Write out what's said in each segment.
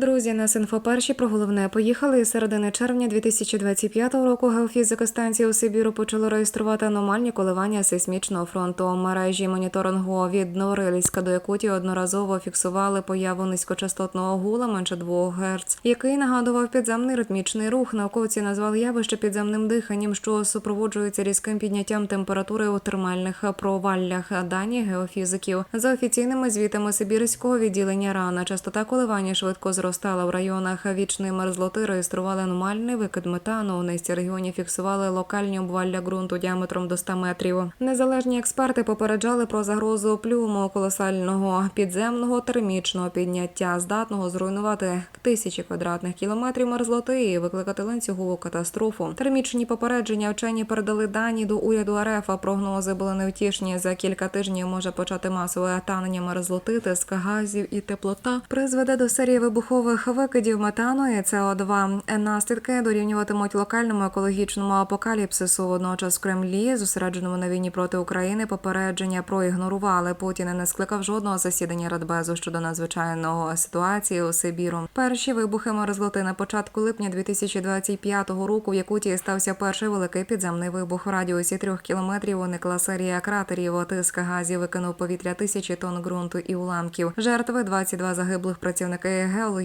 Друзі, нас інфоперші про головне поїхали. Середини червня 2025 року геофізика станції у Сибіру почали реєструвати аномальні коливання сейсмічного фронту. Мережі моніторингу від Норильська до Якутії одноразово фіксували появу низькочастотного гула менше 2 Гц, який нагадував підземний ритмічний рух. Науковці назвали явище підземним диханням, що супроводжується різким підняттям температури у термальних проваллях. Дані геофізиків за офіційними звітами Сибірського відділення рана частота коливання швидко зростала в районах вічної мерзлоти. Реєстрували аномальний викид метану. У низці регіонів фіксували локальні обвалля ґрунту діаметром до 100 метрів. Незалежні експерти попереджали про загрозу плюму колосального підземного термічного підняття, здатного зруйнувати тисячі квадратних кілометрів мерзлоти і викликати ланцюгову катастрофу. Термічні попередження вчені передали дані до уряду РФ. а Прогнози були невтішні. За кілька тижнів може почати масове танення мерзлоти, тиск газів і теплота призведе до серії вибухових викидів метану і СО2. Наслідки дорівнюватимуть локальному екологічному апокаліпсису. Водночас в Кремлі, зосередженому на війні проти України, попередження проігнорували. Путін не скликав жодного засідання Радбезу щодо надзвичайного ситуації у Сибіру. Перші вибухи мерзлоти на початку липня 2025 року в Якутії стався перший великий підземний вибух. В радіусі трьох кілометрів уникла серія кратерів. Тиск газів викинув повітря тисячі тонн ґрунту і уламків. Жертви 22 загиблих працівники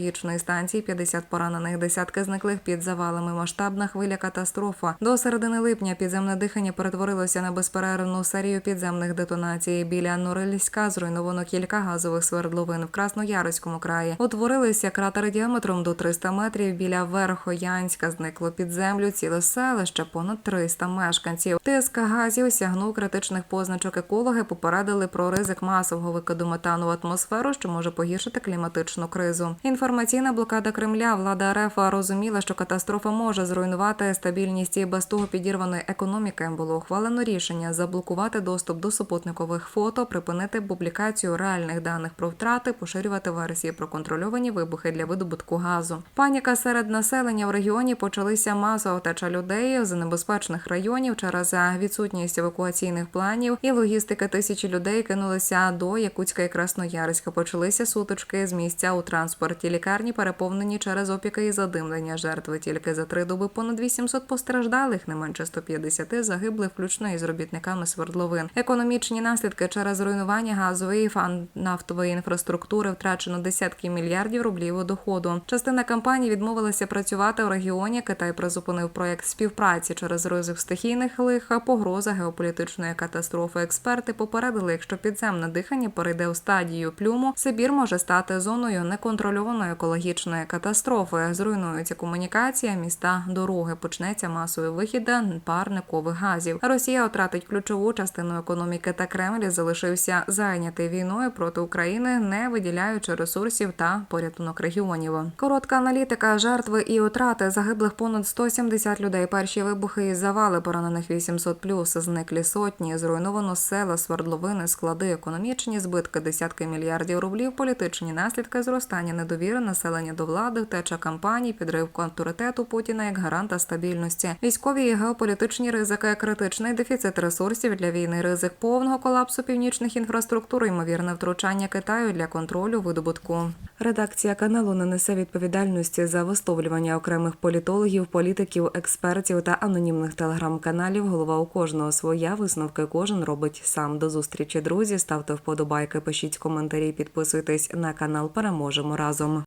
геологічної станції, 50 поранених, десятки зниклих під завалами. Масштабна хвиля катастрофа. До середини липня підземне дихання перетворилося на безперервну серію підземних детонацій. Біля Норильська зруйновано кілька газових свердловин в Красноярському краї. Утворилися кратери діаметром до 300 метрів. Біля Верхоянська зникло під землю ціле селище, понад 300 мешканців. Тиск газів сягнув критичних позначок. Екологи попередили про ризик масового викиду метану в атмосферу, що може погіршити кліматичну кризу. Інформаційна блокада Кремля влада РФ розуміла, що катастрофа може зруйнувати стабільність і без того підірваної економіки. Було ухвалено рішення заблокувати доступ до супутникових фото, припинити публікацію реальних даних про втрати, поширювати версії про контрольовані вибухи для видобутку газу. Паніка серед населення в регіоні почалися масова втеча людей з небезпечних районів через відсутність евакуаційних планів і логістики. Тисячі людей кинулися до Якутська і Красноярська. Почалися сутички з місця у транспорті. Лікарні переповнені через опіки і задимлення. Жертви тільки за три доби понад 800 постраждалих, не менше 150 загиблих, включно із робітниками свердловин. Економічні наслідки через руйнування газової фан нафтової інфраструктури втрачено десятки мільярдів рублів доходу. Частина компаній відмовилася працювати в регіоні. Китай призупинив проект співпраці через ризик стихійних лих, погроза геополітичної катастрофи. Експерти попередили, якщо підземне дихання перейде у стадію плюму, Сибір може стати зоною неконтрольованої екологічної катастрофи. Зруйнується комунікація, міста, дороги. Почнеться масовий вихід парникових газів. Росія втратить ключову частину економіки, та Кремль залишився зайнятий війною проти України, не виділяючи ресурсів та порятунок регіонів. Коротка аналітика, жертви і втрати загиблих понад 170 людей. Перші вибухи і завали поранених 800 плюс. Зниклі сотні, зруйновано села, свердловини, склади, економічні збитки, десятки мільярдів рублів, політичні наслідки зростання недовіри населення до влади, втеча кампаній, підрив авторитету Путіна як гаранта стабільності, військові і геополітичні ризики, критичний дефіцит ресурсів для війни, ризик повного колапсу північних інфраструктур, ймовірне втручання Китаю для контролю видобутку. Редакція каналу не несе відповідальності за висловлювання окремих політологів, політиків, експертів та анонімних телеграм-каналів. Голова у кожного своя висновки кожен робить сам. До зустрічі, друзі. Ставте вподобайки, пишіть коментарі, підписуйтесь на канал. Переможемо разом.